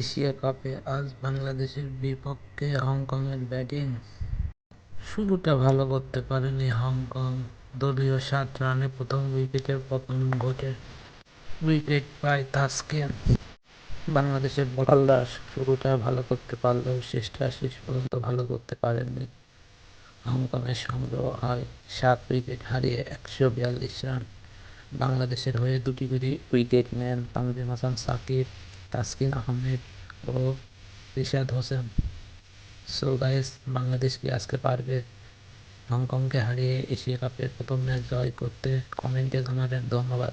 Asia কাপে আজ বাংলাদেশের বিপক্ষে হংকংয়ের ব্যাটিং। শুরুটা ভালো করতে পারেনি হংকং। দলীয় সাত রানে প্রথম উইকেটের পতন ঘটে উইকেট পায় তাসকিন। বাংলাদেশের বোলাররা শুরুটা ভালো করতে পারলেও শেষটা শেষ পর্যন্ত ভালো করতে পারেননি। হংকংয়ের সংগ্রহ হয় সাত উইকেট হারিয়ে একশো বিয়াল্লিশ রান। বাংলাদেশের হয়ে দুটি করে উইকেট নেন তানজিম হাসান, সাকিব তাসকিন আহমেদ ও রিশাদ হোসেন। সো গাইস বাংলাদেশ কি আজকে পারবে? হংকংকে হারিয়ে এশিয়া কাপের প্রথম ম্যাচ জয় করতে কমেন্টে জানাবেন, ধন্যবাদ।